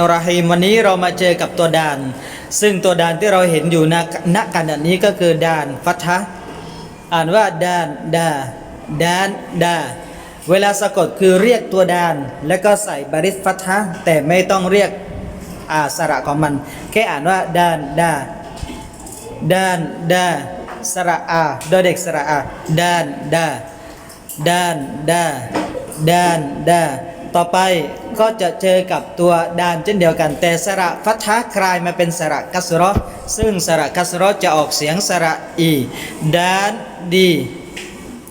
อัลราฮิมวันนี้เรามาเจอกับตัวด่าน ซึ่งตัวด่านที่เราเห็นอยู่ณณขณะนี้ก็คือด่านฟัทฮะอ่านว่าด่านดาด่านดาเวลาสะกดคือเรียกตัวด่าน แล้วก็ใส่บาริสฟัทฮะแต่ไม่ต้องเรียกอาสระของมัน แค่อ่านว่าด่านดาด่านดาสระอาโดยเด็กสระอาด่านดาดานดาดานดา ต่อไปก็จะเจอกับตัวดานเช่นเดียวกัน แต่สระฟัทะคลายมาเป็นสระกัสรอซึ่งสระกัสรอจะออกเสียงสระอีดานดี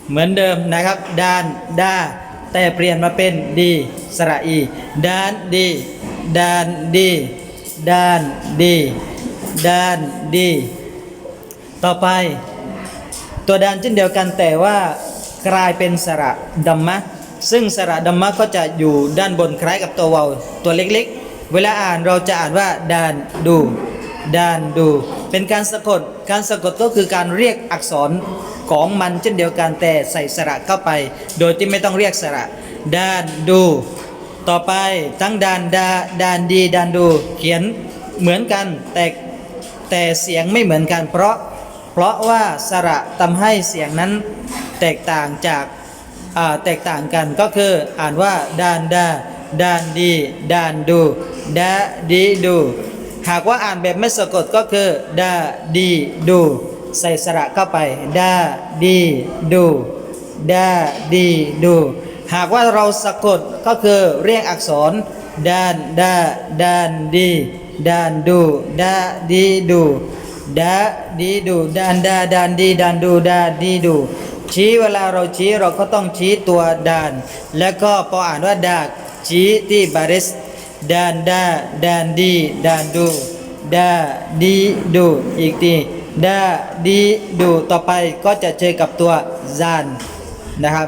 เหมือนเดิมนะครับดานดาแต่เปลี่ยนมาเป็นดีสระอีดานดีดานดีดานดีดานดี ต่อไป ตัวดานเช่นเดียวกันแต่ว่ากลายเป็นสระดัมมะ ซึ่งสระดัมมะก็จะอยู่ด้านบนคล้ายกับตัววาวตัวเล็กๆ เวลาอ่านเราจะอ่านว่าดานดูดานดู เป็นการสะกด การสะกดก็คือการเรียกอักษรของมันเช่นเดียวกันแต่ใส่สระเข้าไป โดยที่ไม่ต้องเรียกสระดานดู ต่อไปทั้งดานดาดานดีดานดู เขียนเหมือนกันแต่แต่เสียงไม่เหมือนกันเพราะ เพราะว่าสระทำให้เสียงนั้นแตกต่างจาก แตกต่างกันก็คืออ่านว่าดานดาดานดีดานดูดาดีดู หากว่าอ่านแบบไม่สะกดก็คือดาดีดู ใส่สระเข้าไปดาดีดูดาดีดู หากว่าเราสะกดก็คือเรียกอักษรดานดาดานดีดานดูดาดีดูดาดีดูดานดาดานดีดานดูดาดีดู ชี้เวลาเราชี้เราก็ต้องชี้ตัวดาน แล้วก็พออ่านว่าดาชี้ที่บาริสดานดาดานดีดานดูดาดีดูอีกทีดาดีดูต่อไปก็จะเจอกับตัวซานนะครับ